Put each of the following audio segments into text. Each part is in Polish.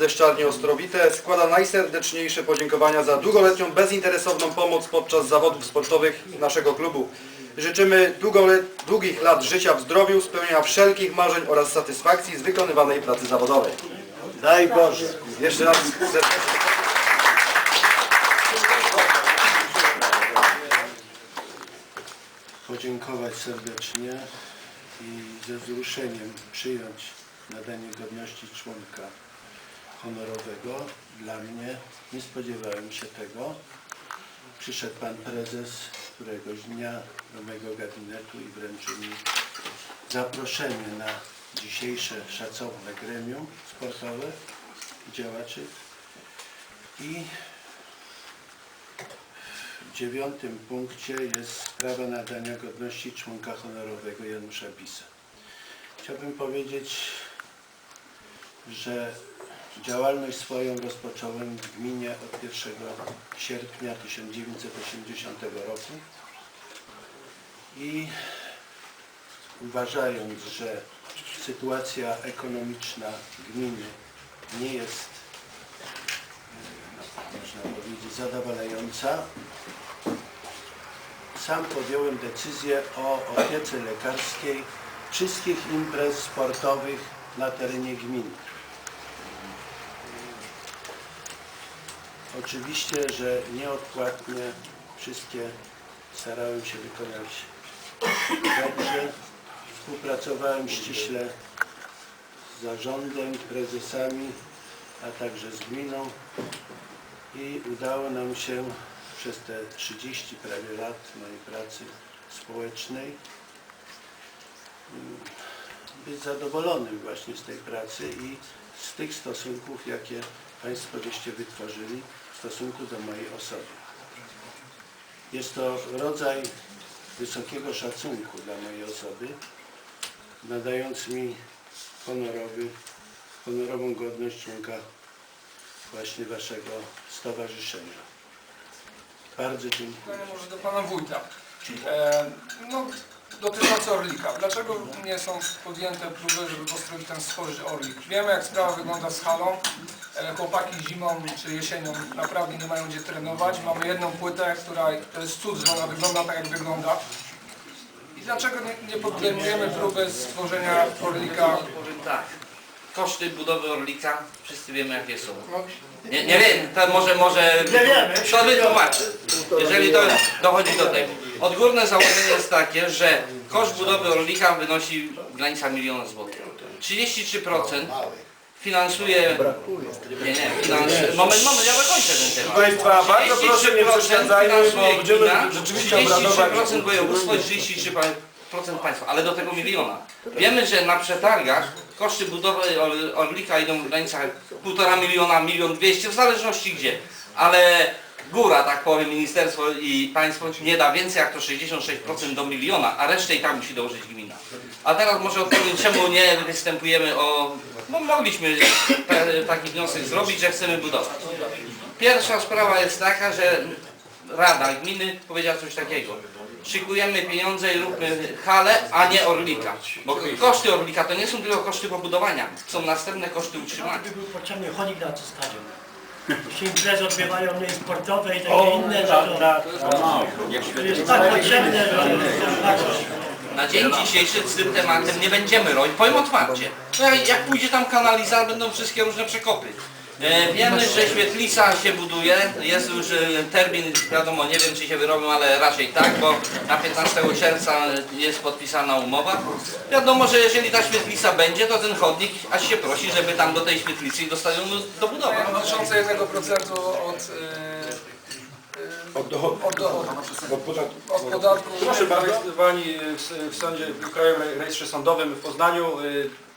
Deszczarnie Ostrowite składa najserdeczniejsze podziękowania za długoletnią, bezinteresowną pomoc podczas zawodów sportowych naszego klubu. Życzymy długich lat życia w zdrowiu, spełnienia wszelkich marzeń oraz satysfakcji z wykonywanej pracy zawodowej. Daj Boże. Jeszcze raz serdecznie. Podziękować serdecznie i ze wzruszeniem przyjąć nadanie godności członka honorowego. Dla mnie nie spodziewałem się tego. Przyszedł pan prezes któregoś dnia do mojego gabinetu i wręczył mi zaproszenie na dzisiejsze szacowne gremium sportowe działaczy i w dziewiątym punkcie jest sprawa nadania godności członka honorowego Janusza Bisa. Chciałbym powiedzieć, że działalność swoją rozpocząłem w gminie od 1 sierpnia 1980 roku i uważając, że sytuacja ekonomiczna gminy nie jest można powiedzieć, zadowalająca. Sam podjąłem decyzję o opiece lekarskiej wszystkich imprez sportowych na terenie gminy. Oczywiście, że nieodpłatnie wszystkie starałem się wykonać dobrze. Współpracowałem ściśle z zarządem, prezesami, a także z gminą i udało nam się przez te 30 prawie lat mojej pracy społecznej mm, być zadowolonym właśnie z tej pracy i z tych stosunków, jakie Państwo żeście wytworzyli w stosunku do mojej osoby. Jest to rodzaj wysokiego szacunku dla mojej osoby, nadając mi honorowy, honorową godność członka właśnie Waszego stowarzyszenia. Bardzo dziękuję. Może do Pana Wójta. E, no, dotyczące Orlika. Dlaczego nie są podjęte próby, żeby w Ostrowicach stworzyć Orlik? Wiemy jak sprawa wygląda z halą. E, chłopaki zimą czy jesienią naprawdę nie mają gdzie trenować. Mamy jedną płytę, która to jest cud, że ona wygląda tak jak wygląda. I dlaczego nie, nie podejmujemy próby stworzenia Orlika? Powiem tak. Koszty budowy Orlika, wszyscy wiemy jakie są. No, Nie, nie wiem, to może, może... Nie wiemy. To wytłumaczę. Jeżeli to dochodzi do tego. Odgórne założenie jest takie, że koszt budowy Orlika wynosi granica miliona złotych. 33% finansuje... Nie, nie, finansuje... Moment, moment, ja dokończę ten temat. Państwa, bardzo proszę nie 33% przeszkadzajmy, bo finansuje będziemy gmina, rzeczywiście obradować. 33% województwo i 33% państwa, ale do tego miliona. Wiemy, że na przetargach koszty budowy Or- Orlika idą w granicach 1,5 miliona, milion dwieście, w zależności gdzie. Ale góra, tak powiem, ministerstwo i państwo nie da więcej jak to 66% do miliona, a resztę i tak musi dołożyć gmina. A teraz może odpowiem, czemu nie występujemy o... No mogliśmy taki wniosek zrobić, że chcemy budować. Pierwsza sprawa jest taka, że Rada Gminy powiedziała coś takiego. Szykujemy pieniądze i róbmy halę, a nie Orlika. Bo koszty Orlika to nie są tylko koszty pobudowania, są następne koszty utrzymania. Chodnik na stadion. Jeśli imprezy odbywają nie sportowe i takie inne, no to, to jest tak potrzebne, że Na dzień dzisiejszy z tym tematem nie będziemy robić, powiem otwarcie. No jak, jak pójdzie tam kanalizacja, będą wszystkie różne przekopy. E, wiemy, że świetlica się buduje, jest już e, termin, wiadomo, nie wiem czy się wyrobią, ale raczej tak, bo na 15 czerwca jest podpisana umowa. Wiadomo, że jeżeli ta świetlica będzie, to ten chodnik aż się prosi, żeby tam do tej świetlicy i do stadionu dobudować. dotyczące 1% od, e, Od dochodu. od dochodu. Od podatku. Od podatku. Proszę bardzo, Pani w, w sądzie, w Krajowym Rejestrze Sądowym w Poznaniu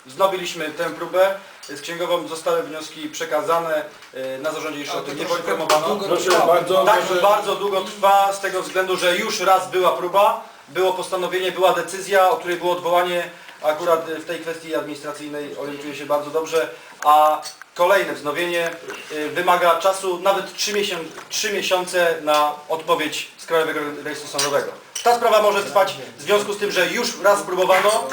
y, wznowiliśmy tę próbę. Z księgową zostały wnioski przekazane. y, Na zarządzie jeszcze o tym nie poinformowano. Proszę bardzo. Tak, bardzo długo trwa z tego względu, że już raz była próba, było postanowienie, była decyzja, o której było odwołanie. Akurat w tej kwestii administracyjnej orientuję się bardzo dobrze, a kolejne wznowienie y, wymaga czasu nawet 3, miesią 3 miesiące na odpowiedź z Krajowego Rejestru Sądowego. Ta sprawa może trwać w związku z tym, że już raz próbowano,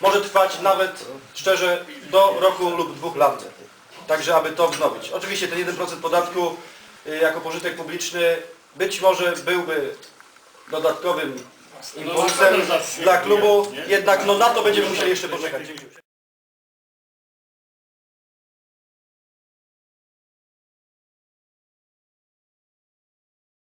może trwać nawet szczerze do roku lub dwóch lat. także aby to wznowić. Oczywiście ten 1% podatku y, jako pożytek publiczny być może byłby dodatkowym impulsem dla klubu, jednak no na to będziemy musieli jeszcze poczekać.